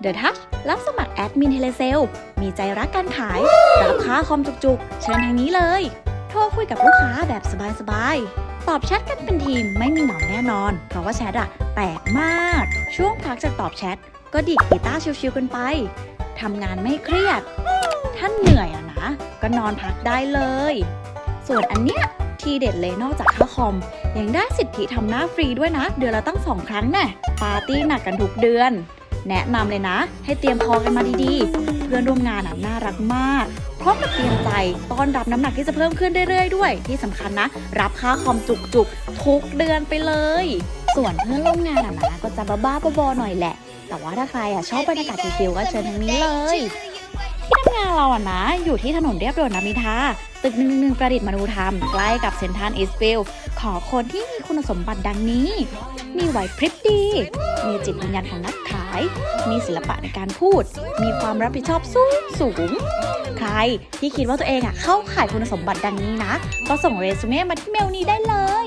เดอะทัชรับสมัครแอดมินเทเลเซล มีใจรักการขาย รับค้าคอมจุกๆ เชิญทางนี้เลย โทรคุยกับลูกค้าแบบสบายๆ ตอบแชทกันเป็นทีมไม่มีเหงาแน่นอน เพราะว่าแชทอะแปลกมาก ช่วงพักจากตอบแชท ก็ดีดกีตาร์ชิวๆกันไป ทำงานไม่เครียดถ้าเหนื่อยอะนะ ก็นอนพักได้เลย ส่วนอันเนี้ยทีเด็ดเลยนอกจากค่าคอม ยังได้สิทธิทำหน้าฟรีด้วยนะ เดือนละตั้งสองครั้งแน่ปาร์ตี้หนักกันทุกเดือน แนะนำเลยนะ ให้เตรียมพอกันมาดีๆ เพื่อนร่วมงานน่ารักมากพร้อมกับเตรียมใจต้อนรับน้ำหนักที่จะเพิ่มขึ้นเรื่อยๆ ด้วย ที่สำคัญนะ รับค่าคอมจุกๆ ทุกเดือนไปเลย ส่วนเพื่อนร่วมงานอะนะก็จะบ้าๆบอๆหน่อยแหละ แต่ว่าถ้าใครอะชอบบรรยากาศชิลๆก็เชิญทางนี้เลยที่ทำงานเราอะนะ อยู่ที่ถนนเรียบด่วนรามิทาตึกหนึ่งหนึ่งประดิษฐ์มนูธรรม ใกล้กับเซนทรัลอีสฟิลขอคนที่มีคุณสมบัติดังนี้ มีไหวพริบดี มีจิตวิญญาณของนักขาย มีศิลปะในการพูด มีความรับผิดชอบสูงสูง ใครที่คิดว่าตัวเองอะเข้าข่ายคุณสมบัติดังนี้นะ ก็ส่งเรซูเม่มาที่เมลนี้ได้เลย